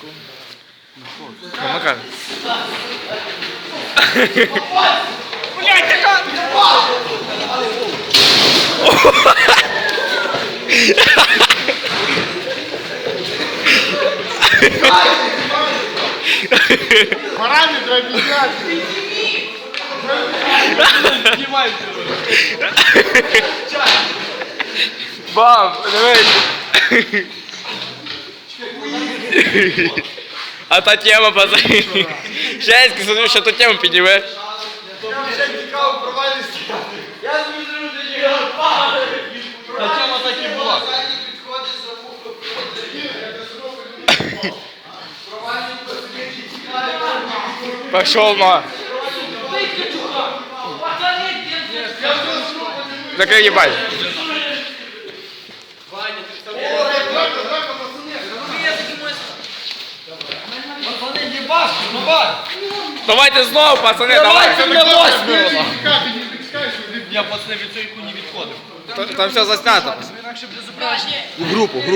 Ну, Макар. Параметры объясняют. Баб, дивись. А та тема, пацани. Шесть, смотрю, що ту тему підніме. Та тема так і була. Пошел на. Закрой ебать. Пацани, їбаш, давай. Давайте знову, пацани, давай. Давайте мене восьмеро. Ты не допускаешь, что Я, пацани, від цієї хуйні відходив. Там все заснято. Інакше буде зображення. У групу, групу.